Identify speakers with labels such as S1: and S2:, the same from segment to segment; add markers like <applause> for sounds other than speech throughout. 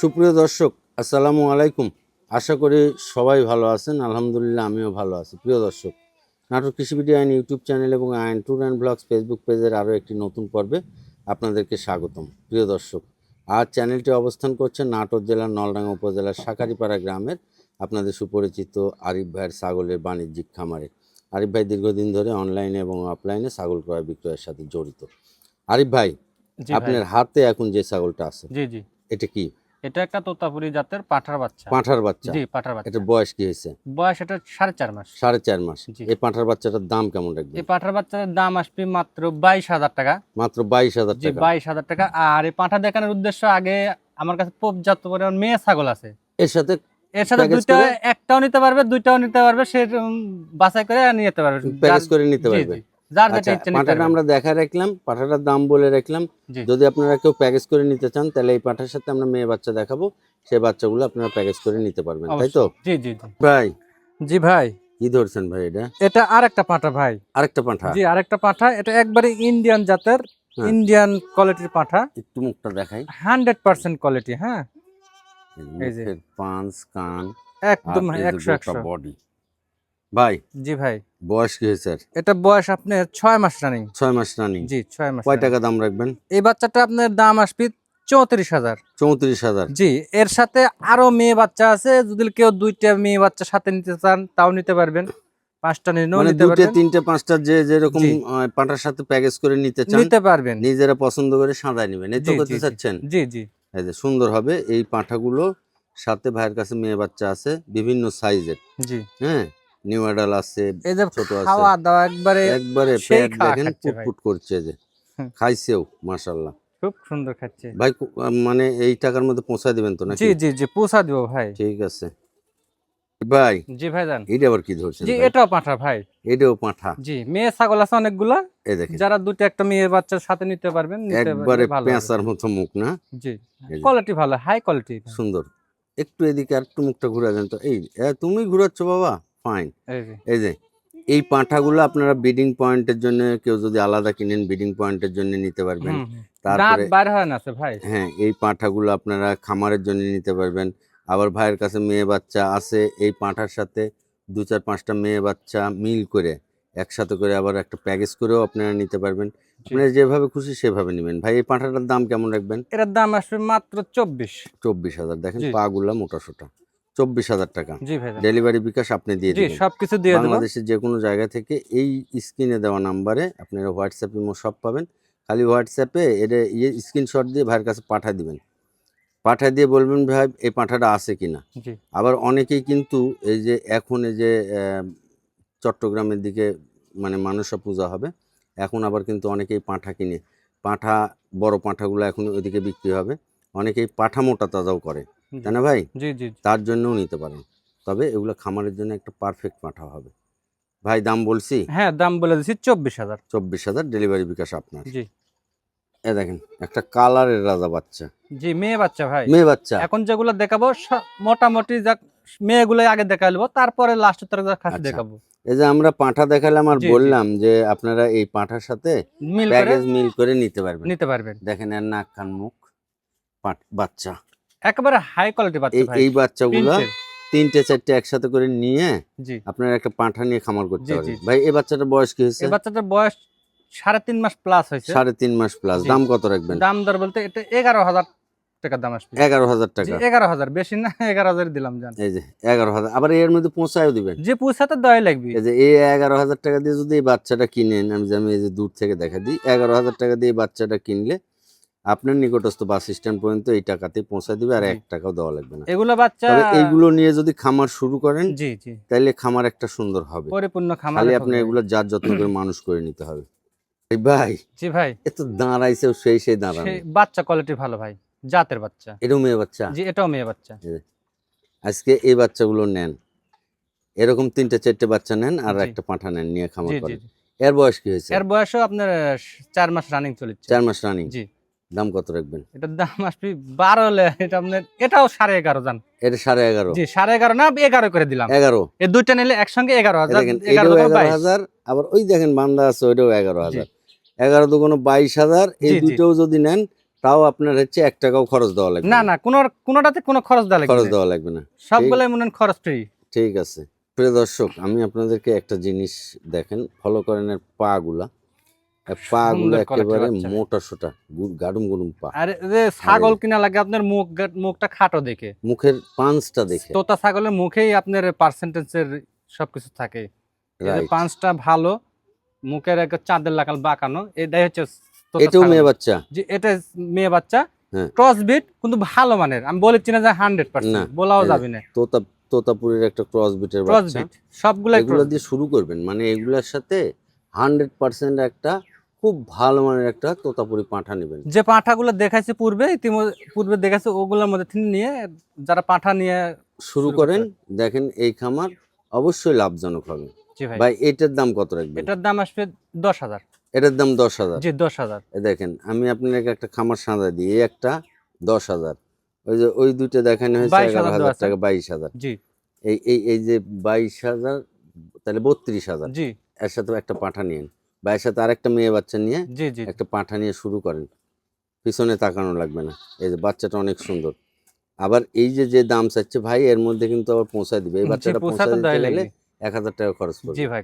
S1: সুপ্রিয় দর্শক আসসালামু আলাইকুম। আশা করি সবাই ভালো আছেন। আলহামদুলিল্লাহ আমিও ভালো আছি। প্রিয় দর্শক নাটক কৃষিবিডি আইন ইউটিউব চ্যানেল এবং আইন ট্যুর অ্যান্ড ব্লগস ফেসবুক পেজের আরও একটি নতুন পর্বে আপনাদেরকে স্বাগতম। প্রিয় দর্শক আজ চ্যানেলটি অবস্থান করছে নাটোর জেলার নলডাঙ্গা উপজেলার শাকারিপাড়া গ্রামের আপনাদের সুপরিচিত আরিফ ভাইয়ের ছাগলের বাণিজ্যিক খামারে। আরিফ ভাই দীর্ঘদিন ধরে অনলাইনে এবং অফলাইনে ছাগল ক্রয় বিক্রয়ের সাথে জড়িত। আরিফ ভাই। আপনার হাতে এখন যে ছাগলটা আছে
S2: জি জি।
S1: এটা কি?
S2: এটা একটা তোতাপুরি জাতের পাঠার বাচ্চা।
S1: পাঁঠার বাচ্চা।
S2: জি পাঠার বাচ্চা।
S1: এটা বয়স কি হয়েছে?
S2: বয়স এটা সাড়ে চার মাস।
S1: সাড়ে চার মাস। এই পাঁঠার বাচ্চাটার দাম কেমন রাখবে
S2: এই পাঠার বাচ্চার দাম আসবে মাত্র বাইশ হাজার টাকা।
S1: মাত্র বাইশ হাজার টাকা।
S2: বাইশ হাজার টাকা। আর এই পাঠা দেখানোর উদ্দেশ্য আগে আমার কাছে পোপজাত পরিমাণ মেয়ে ছাগল আছে।
S1: এর সাথে
S2: এর সাথে দুইটা একটাও নিতে পারবে দুইটাও নিতে পারবে সে বাছাই করে নিতে পারবে।
S1: প্যাকেজ করে নিতে পারবে।
S2: যার যেটা
S1: আচ্ছা
S2: ইচ্ছে
S1: আমরা দেখা রাখলাম পাঁঠাটার দাম বলে রাখলাম। যদি আপনারা কেউ প্যাকেজ করে নিতে চান তাহলে এই পাঁঠার সাথে আমরা মেয়ে বাচ্চা দেখাবো। সেই বাচ্চাগুলো আপনারা প্যাকেজ করে নিতে পারবেন তাই তো?
S2: জি জি জি।
S1: ভাই।
S2: জি ভাই।
S1: কি ধরছেন ভাই এটা?
S2: এটা আর পাঠা ভাই।
S1: আরেকটা পাঁঠা
S2: জি আরেকটা পাঠা এটা একবারে ইন্ডিয়ান জাতের। ইন্ডিয়ান কোয়ালিটির পাঠা
S1: একটু মুখটা দেখাই।
S2: হান্ড্রেড পার্সেন্ট কোয়ালিটি হ্যাঁ। এই যে।
S1: পাঁচ কান
S2: একদম একশো একশো।
S1: বডি ভাই।
S2: জি ভাই।
S1: বয়স কি হয়েছে
S2: এটা বয়স আপনার ছয় মাস রানিং
S1: ছয় মাস রানিং
S2: জি ছয় মাস
S1: কয় টাকা দাম রাখবেন?
S2: এই বাচ্চাটা আপনার দাম আসবে চৌত্রিশ হাজার।
S1: চৌত্রিশ হাজার।
S2: জি এর সাথে আরও মেয়ে বাচ্চা আছে যদি কেউ দুইটা মেয়ে বাচ্চা সাথে নিতে চান তাও নিতে পারবেন। পাঁচটা নিলেও
S1: মানে
S2: নিতে পারবেন।
S1: তিনটে পাঁচটা যে যেরকম পাঁঠার সাথে প্যাকেজ করে নিতে চান
S2: নিতে পারবেন।
S1: নিজেরা পছন্দ করে সাঁদায় নেবেন। এই তো করতে
S2: জি, জি।
S1: চাচ্ছেন?
S2: জি জি।
S1: এই যে সুন্দর হবে এই পাঁঠাগুলো সাথে ভাইয়ের কাছে মেয়ে বাচ্চা আছে বিভিন্ন সাইজের
S2: জি।
S1: হ্যাঁ? নিউ অ্যাডাল আছে ছোট আছে।
S2: খাওয়া দাওয়া একবারে
S1: একবারে পেট দেখেন পুটপুট করছে যে। খাইছেও মাশাল্লাহ
S2: খুব সুন্দর খাচ্ছে।
S1: ভাই মানে এই টাকার মধ্যে পৌঁছায় দিবেন তো নাকি?
S2: জি জি জি পৌঁছা দিব ভাই।
S1: ঠিক আছে। ভাই
S2: জি ভাই জান।
S1: এইটা আবার কি ধরছেন
S2: জি এটাও পাঠা ভাই।
S1: এটাও পাঁঠা।
S2: জি মেয়ে ছাগল আছে অনেকগুলা।
S1: এই দেখেন।
S2: যারা দুটো একটা মেয়ে বাচ্চার সাথে নিতে পারবেন নিতে
S1: একবারে পেঁচার মতো মুখ না?
S2: জি কোয়ালিটি ভালো হাই কোয়ালিটি
S1: সুন্দর। একটু এদিকে আর একটু মুখটা ঘুরে দেন তো। এই তুমি ঘুরাচ্ছ বাবা? ফাইন
S2: এই যে।
S1: এই পাঁঠাগুলো আপনারা ব্রিডিং পয়েন্টের জন্য কেউ যদি আলাদা কিনেন ব্রিডিং পয়েন্টের জন্য নিতে পারবেন। তারপরে
S2: হয় না ভাই?
S1: হ্যাঁ এই পাঁঠাগুলো আপনারা খামারের জন্য নিতে পারবেন। আবার ভাইয়ের কাছে মেয়ে বাচ্চা আছে এই পাঁঠার সাথে দু চার পাঁচটা মেয়ে বাচ্চা মিল করে একসাথে করে আবার একটা প্যাকেজ করেও আপনারা নিতে পারবেন। আপনারা যেভাবে খুশি সেভাবে নেবেন। ভাই এই পাঁঠাটার দাম কেমন রাখবেন?
S2: এটার দাম আসবে মাত্র চব্বিশ।
S1: চব্বিশ হাজার। দেখেন। পাগুলা মোটা সোটা। চব্বিশ হাজার টাকা।
S2: জি ভাই
S1: ডেলিভারি বিকাশ আপনি দিয়ে
S2: জি
S1: দিবেন।
S2: সবকিছু দিয়ে
S1: বাংলাদেশের যে কোনো জায়গা থেকে এই স্ক্রিনে দেওয়া নাম্বারে আপনারা হোয়াটসঅ্যাপ ইমো সব পাবেন। খালি হোয়াটসঅ্যাপে এটা ইয়ে স্ক্রিনশট দিয়ে ভাইয়ের কাছে পাঠিয়ে দিবেন। পাঠিয়ে দিয়ে বলবেন ভাই এই পাঠাটা আছে কিনা? আবার অনেকেই কিন্তু এই যে এখন এই যে চট্টগ্রামের দিকে মানে মানসা পূজা হবে এখন আবার কিন্তু অনেকেই পাঁঠা কিনে পাঁঠা বড় পাঁঠাগুলো এখন ওইদিকে বিক্রি হবে। অনেকেই পাঠা মোটা তাজাও করে। তাই না ভাই?
S2: জি জি।
S1: তার জন্যও নিতে পারেন। তবে এগুলো খামারের জন্য একটা পারফেক্ট পাঠা হবে। ভাই দাম বলছি?
S2: হ্যাঁ দাম বলে দিচ্ছি চব্বিশ হাজার।
S1: চব্বিশ হাজার ডেলিভারি বিকাশ আপনার।
S2: জি।
S1: এ দেখেন একটা কালারের রাজা বাচ্চা।
S2: জি মেয়ে বাচ্চা ভাই।
S1: মেয়ে বাচ্চা।
S2: এখন যেগুলো দেখাবো মোটামুটি যাক মেয়েগুলো আগে দেখাবো তারপরে লাস্টের তরফ খাসি
S1: আচ্ছা।
S2: দেখাবো।
S1: এই যে আমরা পাঁঠা দেখালাম আর। বললাম যে আপনারা এই পাঁঠার সাথে প্যাকেজ মিল করে নিতে পারবেন।
S2: নিতে পারবেন।
S1: দেখেন এর নাক কান মুখ বাচ্চা।
S2: একেবারে হাই কোয়ালিটি বাচ্চা
S1: এই
S2: ভাই।
S1: এই বাচ্চাগুলো তিনটে। চারটে একসাথে করে নিয়ে
S2: জি।
S1: আপনারা একটা পাঁঠা নিয়ে খামার করতে পারেন ভাই এই বাচ্চাটার বয়স কি হয়েছে?
S2: এই বাচ্চাটার বয়স সাড়ে তিন মাস প্লাস হয়েছে।
S1: সাড়ে তিন মাস প্লাস দাম কত রাখবেন?
S2: দাম দর বলতে এটা এগারো হাজার টাকা দাম আসবে।
S1: এগারো হাজার টাকা।
S2: এগারো হাজার। বেশি না এগারো হাজার দিলাম জান।
S1: এই যে এগারো হাজার। আবার এর মধ্যে পৌঁছায়ও দিবেন।
S2: যে পয়সাতে দেওয়াই লাগবে।
S1: এই যে এই এগারো হাজার টাকা দিয়ে যদি এই বাচ্চাটা কিনেন আমি যে আমি এই যে দূর থেকে দেখা দিই এগারো হাজার টাকা দিয়ে বাচ্চাটা কিনলে আপনার নিকটস্থ বাস স্ট্যান্ড পর্যন্ত এই টাকাতে পৌঁছা দিবে আর এক টাকাও দেওয়া লাগবে না।
S2: এগুলো বাচ্চা
S1: এইগুলো নিয়ে যদি খামার শুরু করেন
S2: জি জি।
S1: তাইলে খামার একটা সুন্দর হবে।
S2: পরিপূর্ণ খামার
S1: খালি আপনি এগুলো যার যত্ন করে <clears throat> মানুষ করে নিতে হবে। এই ভাই
S2: জি ভাই।
S1: এত দাঁড়াইছে সেই সেই দাঁড়ানো।
S2: বাচ্চা কোয়ালিটি ভালো ভাই জাতের বাচ্চা।
S1: এরকম মেয়ে বাচ্চা?
S2: জি এটাও মেয়ে বাচ্চা।
S1: আজকে এই বাচ্চাগুলো নেন। এরকম তিনটে চারটে বাচ্চা নেন আর একটা পাঁঠা নেন নিয়ে খামার করেন। এর বয়স কি হয়েছে?
S2: এর বয়সও আপনার চার মাস রানিং চলেছে
S1: চার মাস রানিং
S2: জি।
S1: দাম কত রাখবেন?
S2: এটার দাম আসবে বারো হলে এটা আপনার এটাও সাড়ে এগারো জান।
S1: এটা সাড়ে এগারো।
S2: জি সাড়ে এগারো না এগারো করে দিলাম।
S1: এগারো।
S2: এই দুইটা নিলে একসঙ্গে এগারো হাজার এগারো।
S1: হাজার আবার ওই দেখেন বান্দা আছে ওইটাও এগারো হাজার। এগারো দুগুণ বাইশ হাজার এই। দুটোও যদি নেন তাও আপনার হচ্ছে এক টাকাও খরচ দেওয়া লাগবে
S2: না না। কোনো কোনোটাতে কোনো খরচ দেওয়া লাগবে
S1: খরচ দেওয়া লাগবে না।
S2: সবগুলাই মনে হয় খরচ ফ্রি
S1: ঠিক আছে। প্রিয় দর্শক আমি আপনাদেরকে একটা জিনিস দেখেন ফলো করেন এর পা গুলা পা গুলো একেবারে মোটা সোটা গাড়ুম গুড়ুম পা।
S2: আর যে ছাগল কিনা লাগে আপনার মুখ মুখটা খাটো দেখে।
S1: মুখের পাঁচটা দেখে।
S2: তোতা ছাগলের মুখেই আপনার পার্সেন্টেজের সবকিছু থাকে। এই যে
S1: Right.
S2: পাঁচটা ভালো মুখের একটা চাঁদের লাগাল বাঁকানো এটাই হচ্ছে
S1: এটাও মেয়ে বাচ্চা?
S2: যে এটা মেয়ে বাচ্চা।
S1: হ্যাঁ।
S2: ক্রস বিট কিন্তু ভালো মানের। আমি বলেছি না যে হান্ড্রেড পার্সেন্ট বলাও যাবে না।
S1: তোতা তোতাপুরের একটা ক্রস বিটের বাচ্চা এগুলো দিয়ে শুরু করবেন। মানে এগুলোর সাথে হান্ড্রেড পার্সেন্ট একটা খুব ভালো মানের একটা তোতাপুরি পাঁঠা নেবেন।
S2: যে পাঁঠাগুলো দেখাইছে পূর্বে পূর্বে দেখাচ্ছে ওগুলোর মধ্যে থেকে নিয়ে যারা পাঁঠা নিয়ে
S1: শুরু করেন দেখেন এই খামার অবশ্যই লাভজনক হবে।
S2: ভাই।
S1: এটার দাম কত রাখবেন?
S2: এটার দাম আসবে দশ হাজার।
S1: এটার দাম দশ হাজার?
S2: জি দশ হাজার।
S1: দেখেন আমি আপনাকে একটা খামার সাঁদা দিই এই একটা দশ হাজার। ওই যে ওই দুইটা দেখানো হয়েছে এগারো হাজার টাকা বাইশ হাজার।
S2: জি।
S1: এই এই এই যে বাইশ হাজার তাহলে বত্রিশ হাজার।
S2: জি।
S1: এর সাথে একটা পাঠা নিয়েন। এর সাথে আরেকটা মেয়ে বাচ্চা নিয়ে
S2: জি জি
S1: একটা পাঁঠা নিয়ে শুরু করেন। পিছনে তাকানো লাগবে না। এই যে বাচ্চাটা অনেক সুন্দর। আবার এই যে যে দাম চাচ্ছে ভাই এর মধ্যে কিন্তু আবার পৌঁছায় দিবে। এই বাচ্চাটা পৌঁছায় দিতে গেলে এক হাজার টাকা খরচ করবে
S2: জি ভাই।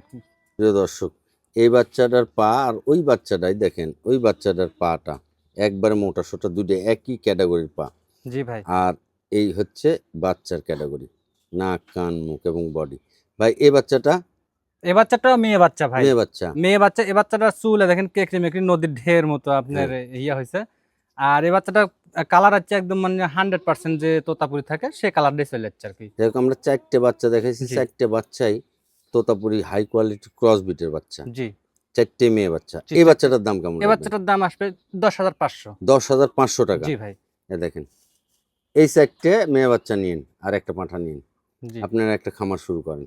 S1: প্রিয় দর্শক এই বাচ্চাটার পা আর ওই বাচ্চাটাই দেখেন ওই বাচ্চাটার পাটা একবারে মোটা সোটা দুটো একই ক্যাটাগরির পা।
S2: জি ভাই।
S1: আর এই হচ্ছে বাচ্চার ক্যাটাগরি নাক কান মুখ এবং বডি। ভাই এই বাচ্চাটা
S2: এ বাচ্চাটাও মেয়ে বাচ্চা ভাই।
S1: মেয়ে বাচ্চা।
S2: মেয়ে বাচ্চা এ বাচ্চাটার চুলে দেখেন কেকড়ি মেকড়ি নদীর ঢের মতো আপনার। ইয়া হয়েছে আর এ বাচ্চাটা কালার হচ্ছে একদম মানে হান্ড্রেড পার্সেন্ট যে তোতাপুরি থাকে সে কালারটাই চলে যাচ্ছে আর কি।
S1: দেখো আমরা চারটে বাচ্চা দেখাইছি
S2: জি।
S1: চারটে বাচ্চাই তোতাপুরি হাই কোয়ালিটি ক্রস বিটের বাচ্চা।
S2: জি।
S1: চারটে মেয়ে বাচ্চা। এই বাচ্চাটার দাম কেমন
S2: এ বাচ্চাটার দাম আসবে দশ হাজার পাঁচশো।
S1: দশ হাজার পাঁচশো টাকা।
S2: জি ভাই।
S1: এ দেখেন এই চারটে মেয়ে বাচ্চা নিন আর একটা পাঁঠা নিন। আপনারা একটা খামার শুরু করেন।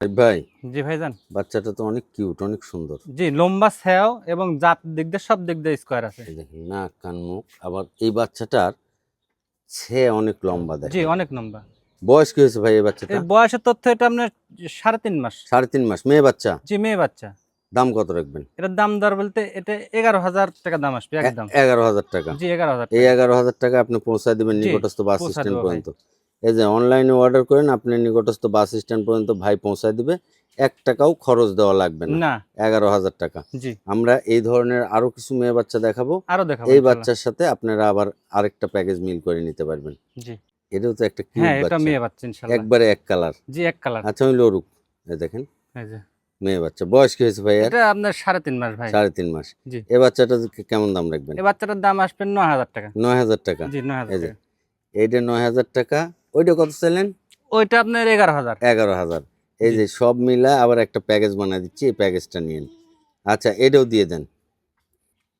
S1: ভাই
S2: জি
S1: বাচ্চাটা তো অনেক কিউট অনেক সুন্দর।
S2: জি লম্বা ছ্যাও এবং জাত দিক দিয়ে সব দিক দিয়ে স্কোয়ার আছে।
S1: দেখেন নাক কান মুখ। আবার এই বাচ্চাটার ছে অনেক লম্বা
S2: জি অনেক লম্বা।
S1: বয়স কি হয়েছে ভাই এই বাচ্চাটা?
S2: বয়সের তথ্য এটা আপনার সাড়ে তিন মাস।
S1: সাড়ে তিন মাস মেয়ে বাচ্চা?
S2: জি মেয়ে বাচ্চা।
S1: দাম কত রাখবেন?
S2: এটার দাম দর বলতে এটা এগারো হাজার টাকা দাম আসবে একদম।
S1: এগারো হাজার টাকা।
S2: জি এগারো হাজার
S1: এই এগারো হাজার টাকা আপনি পৌঁছায় দেবেন নিকটস্থ বাস স্ট্যান্ড পর্যন্ত। এই যে অনলাইনে অর্ডার করেন আপনি নিকটস্থ বাস স্ট্যান্ড পর্যন্ত ভাই পৌঁছায় দিবে। এক টাকাও খরচ দেওয়া লাগবে না। এগারো হাজার টাকা। আমরা এই ধরনের আরও কিছু মেয়ে বাচ্চা দেখাবো।
S2: আরও দেখাবো
S1: এই বাচ্চার সাথে আপনারা আবার আরেকটা প্যাকেজ মিল করে নিতে পারবেন। এটাও তো একটা
S2: হ্যাঁ এটা মেয়ে বাচ্চা
S1: একবারে এক কালার
S2: জি এক কালার
S1: আচ্ছা আমি লরুক। এই দেখেন।
S2: এই যে।
S1: মেয়ে বাচ্চা। বয়স কি হয়েছে ভাই
S2: এটা আপনার সাড়ে তিন মাস ভাই।
S1: সাড়ে তিন মাস।
S2: জি।
S1: এ বাচ্চাটা কেমন দাম রাখবেন?
S2: এই বাচ্চাটার দাম আসবে নয় হাজার টাকা।
S1: নয় হাজার টাকা।
S2: জি নয় হাজার
S1: এই এইটা নয় হাজার টাকা। ওইটা কত চাইলেন?
S2: ওইটা আপনার এগারো হাজার।
S1: এগারো হাজার। এই যে সব মিলা আবার একটা প্যাকেজ বানিয়ে দিচ্ছি এই প্যাকেজটা নিন আচ্ছা এটাও দিয়ে দেন।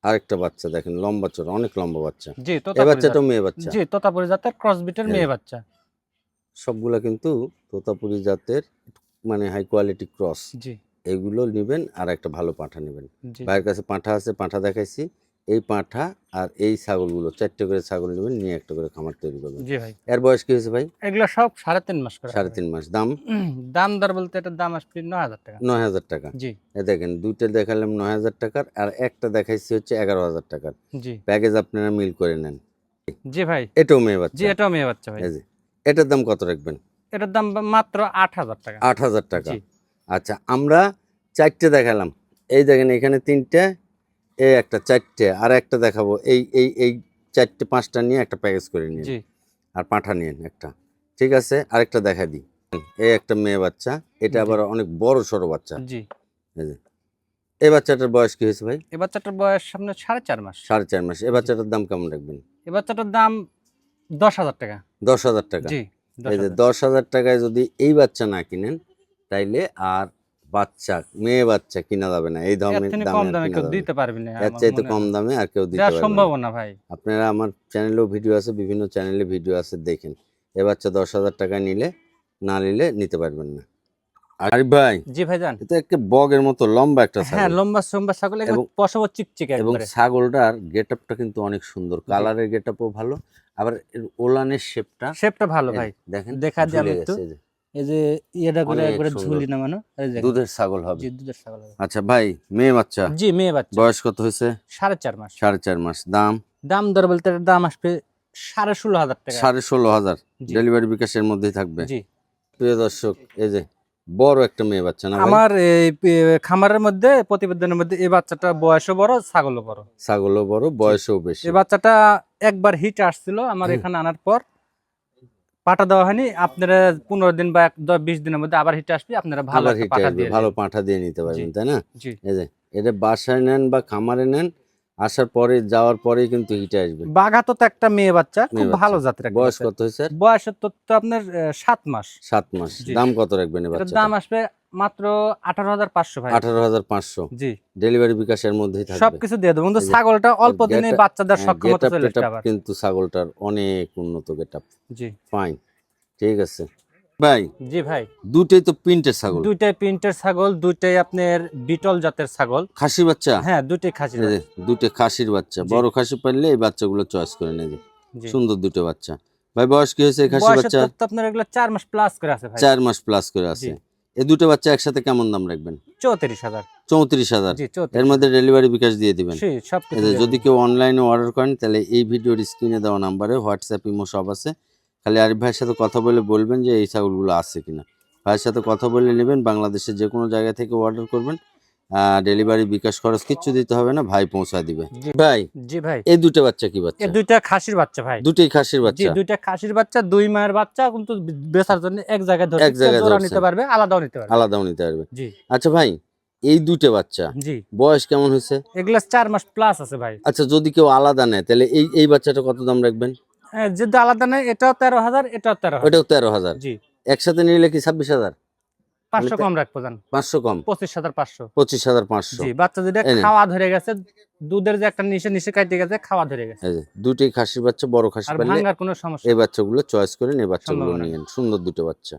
S1: আরেকটা বাচ্চা দেখেন লম্বা চড়া অনেক লম্বা বাচ্চা।
S2: জি
S1: এই বাচ্চাটাও মেয়ে বাচ্চা।
S2: জি তোতাপুরি জাতের ক্রস বিটের মেয়ে বাচ্চা।
S1: সবগুলা কিন্তু তোতাপুরি জাতের মানে হাই কোয়ালিটি ক্রস
S2: জি।
S1: এগুলো নেবেন আর একটা ভালো পাঁঠা নেবেন। ভাইয়ের কাছে পাঁঠা আছে পাঁঠা দেখাইছি। এই পাঁঠা আর এই ছাগলগুলো চারটে করে ছাগল নেবেন নিয়ে একটা করে খামার তৈরি করবেন।
S2: জি ভাই।
S1: এর বয়স কি হয়েছে ভাই?
S2: এগুলো সব সাড়ে তিন মাস করে।
S1: সাড়ে তিন মাস। দাম?
S2: দাম দর বলতে এটার দাম আসবে নয় হাজার টাকা।
S1: নয় হাজার টাকা।
S2: জি।
S1: এ দেখেন দুইটা দেখালাম নয় হাজার টাকার আর একটা দেখাইছি হচ্ছে এগারো হাজার টাকার।
S2: জি।
S1: প্যাকেজ আপনারা মিল করে নেন।
S2: জি ভাই।
S1: এটাও মেয়ে বাচ্চা।
S2: জি এটাও মেয়ে বাচ্চা ভাই।
S1: যে এটার দাম কত রাখবেন?
S2: এটার দাম মাত্র আট হাজার টাকা।
S1: আট হাজার টাকা। আচ্ছা আমরা চারটে দেখালাম। এই দেখেন এখানে তিনটে এই একটা চারটে আর একটা দেখাবো। এই এই এই চারটে পাঁচটা নিয়ে একটা প্যাকেজ করে নিন। আর পাঠা নিন একটা। ঠিক আছে? আরেকটা দেখা দিই। এই একটা মেয়ে বাচ্চা এটা আবার অনেক বড় সড়ো বাচ্চা।
S2: জি।
S1: এই বাচ্চাটার বয়স কি হয়েছে ভাই?
S2: এই বাচ্চাটার বয়স সামনে সাড়ে চার মাস।
S1: সাড়ে চার মাস। এই বাচ্চাটার দাম কেমন রাখবেন?
S2: এই বাচ্চাটার দাম দশ হাজার টাকা।
S1: দশ হাজার টাকা।
S2: জি
S1: এই যে দশ হাজার টাকায় যদি এই বাচ্চা না কিনেন তাইলে আর বাচ্চা মেয়ে বাচ্চা কিনা যাবে না এই দামে
S2: কম দামে কেউ দিতে পারবে না।
S1: এর চাইতে কম দামে আর কেউ দিতে পারবে
S2: সম্ভব
S1: না
S2: ভাই।
S1: আপনারা আমার চ্যানেলেও ভিডিও আছে বিভিন্ন চ্যানেলে ভিডিও আছে দেখেন। এ বাচ্চা দশ হাজার টাকা নিলে না নিলে নিতে পারবেন না। আরিফ ভাই
S2: জি
S1: এটা একটা বগের মতো লম্বা একটা
S2: হ্যাঁ লম্বা ছাগল
S1: এবং-
S2: পশব চিকচিকে
S1: এবং ছাগলটার গেটআপটা কিন্তু অনেক সুন্দর কালারের গেটআপও ভালো আবার ওলানের শেপটা
S2: শেপটা ভালো ভাই।
S1: দেখেন
S2: দেখা একটু।
S1: এই যে।
S2: ইয়েটা করে একবারে ঝুলি নামানো
S1: দুধের ছাগল হবে।
S2: দুধের ছাগল হবে।
S1: আচ্ছা ভাই মেয়ে বাচ্চা?
S2: জি মেয়ে বাচ্চা।
S1: বয়স কত হয়েছে?
S2: সাড়ে চার মাস।
S1: সাড়ে চার মাস। দাম?
S2: দাম দর বলতে দাম আসবে সাড়ে ষোলো হাজার টাকা।
S1: সাড়ে ষোলো হাজার। ডেলিভারি বিকাশের মধ্যেই থাকবে।
S2: জি।
S1: প্রিয় দর্শক এই যে বড় একটা মেয়ে বাচ্চা না
S2: আমার এই খামারের মধ্যে প্রতিবেদনের মধ্যে এই বাচ্চাটা বয়সও বড় ছাগলও বড়।
S1: ছাগলও বড় বয়সও বেশি।
S2: এই বাচ্চাটা একবার হিট আসছিল আমার এখানে আনার পর। পাঠা দেওয়া হয়নি আপনারা পনেরো দিন বা বিশ দিনের মধ্যে আবার হিট আসবে আপনারা ভালো
S1: হিটে আসবে
S2: দিয়ে
S1: ভালো। পাঁঠা দিয়ে নিতে পারবেন তাই না? এটা বাসায় নেন বা খামারে নেন আসার পরে যাওয়ার পরে কিন্তু হিটে আসবে।
S2: বাঘা তো একটা মেয়ে বাচ্চা খুব ভালো জাতের
S1: বয়স কত হয়েছে বয়স
S2: বয়সের তো আপনার সাত মাস।
S1: সাত মাস। দাম কত রাখবেন
S2: দাম আসবে মাত্র আঠারো হাজার পাঁচশো ভাই।
S1: আঠারো হাজার পাঁচশো।
S2: জি।
S1: ডেলিভারি বিকাশের মধ্যেই থাকবে।
S2: সবকিছু দিয়ে দেবো। কিন্তু ছাগলটা অল্প দিনে বাচ্চাদের
S1: হ্যাঁ,
S2: সক্ষমতা চলে
S1: কিন্তু ছাগলটার অনেক উন্নত গেটআপ
S2: জি।
S1: ফাইন ঠিক আছে। ভাই
S2: জি ভাই।
S1: দুটোই তো প্রিন্টের ছাগল।
S2: দুইটাই প্রিন্টের ছাগল দুইটাই আপনার বিটল জাতের ছাগল।
S1: খাসি বাচ্চা?
S2: হ্যাঁ দুইটাই খাসি
S1: এই যে, দুটো খাসির বাচ্চা। বড় খাসি পারলে এই বাচ্চাগুলো চয়েস করে নেবে। সুন্দর দুটো বাচ্চা। ভাই বয়স কি হয়েছে খাসি বাচ্চা?
S2: আপনার এগুলো চার মাস প্লাস করে আছে
S1: চার মাস প্লাস করে আছে। এই দুটো বাচ্চা একসাথে কেমন দাম রাখবেন?
S2: চৌত্রিশ হাজার।
S1: চৌত্রিশ হাজার। এর মধ্যে ডেলিভারি বিকাশ দিয়ে দিবেন। যদি কেউ অনলাইনে অর্ডার করেন তাহলে এই ভিডিওর স্ক্রিনে দেওয়া নাম্বারে হোয়াটসঅ্যাপ ইমো সব আছে। খালি আরিফ ভাইয়ের সাথে কথা বলে বলবেন যে এই ছাগলগুলো আছে কিনা। ভাইয়ের সাথে কথা বলে নেবেন বাংলাদেশের যে কোনো জায়গা থেকে অর্ডার করবেন। ডেলিভারি বিকাশ খরচ কিচ্ছু দিতে হবে না ভাই পৌঁছা দিবে। ভাই
S2: জি ভাই।
S1: এই দুটো বাচ্চা কি বাচ্চা?
S2: এ দুইটা খাসির বাচ্চা ভাই।
S1: দুটোই খাসির বাচ্চা।
S2: জি দুইটা খাসির বাচ্চা দুই মায়ের বাচ্চা কিন্তু বেচার জন্য এক জায়গায় ধরে
S1: এক জায়গায় ধরছে।
S2: নিতে পারবে আলাদাও নিতে পারবে।
S1: আলাদাও নিতে পারবে।
S2: জি।
S1: আচ্ছা ভাই এই দুটো বাচ্চা
S2: জি।
S1: বয়স কেমন হয়েছে?
S2: এগুলা চার মাস প্লাস আছে ভাই।
S1: আচ্ছা যদি কেউ আলাদা নেয় তাহলে এই এই বাচ্চাটা কত দাম রাখবেন?
S2: হ্যাঁ, যদি আলাদা নেই এটাও তেরো হাজার এটাও তেরো
S1: ওটাও তেরো হাজার।
S2: জি।
S1: একসাথে নিলে কি ছাব্বিশ হাজার?
S2: পাঁচশো
S1: তে-
S2: কম রাখব জান।
S1: 500 কম।
S2: পঁচিশ হাজার পাঁচশো।
S1: পঁচিশ হাজার পাঁচশো।
S2: জি বাচ্চা যেটা খাওয়া ধরে গেছে দুধের যে একটা নিচে নিচে কাটতে গেছে খাওয়া ধরে গেছে।
S1: এই যে দুটোই খাসির বাচ্চা বড় খাসি
S2: আর ভাঙার কোনো সমস্যা
S1: এই বাচ্চাগুলো চয়েস করে এই বাচ্চাগুলো
S2: নিয়ে
S1: নিয়েন সুন্দর দুটো বাচ্চা।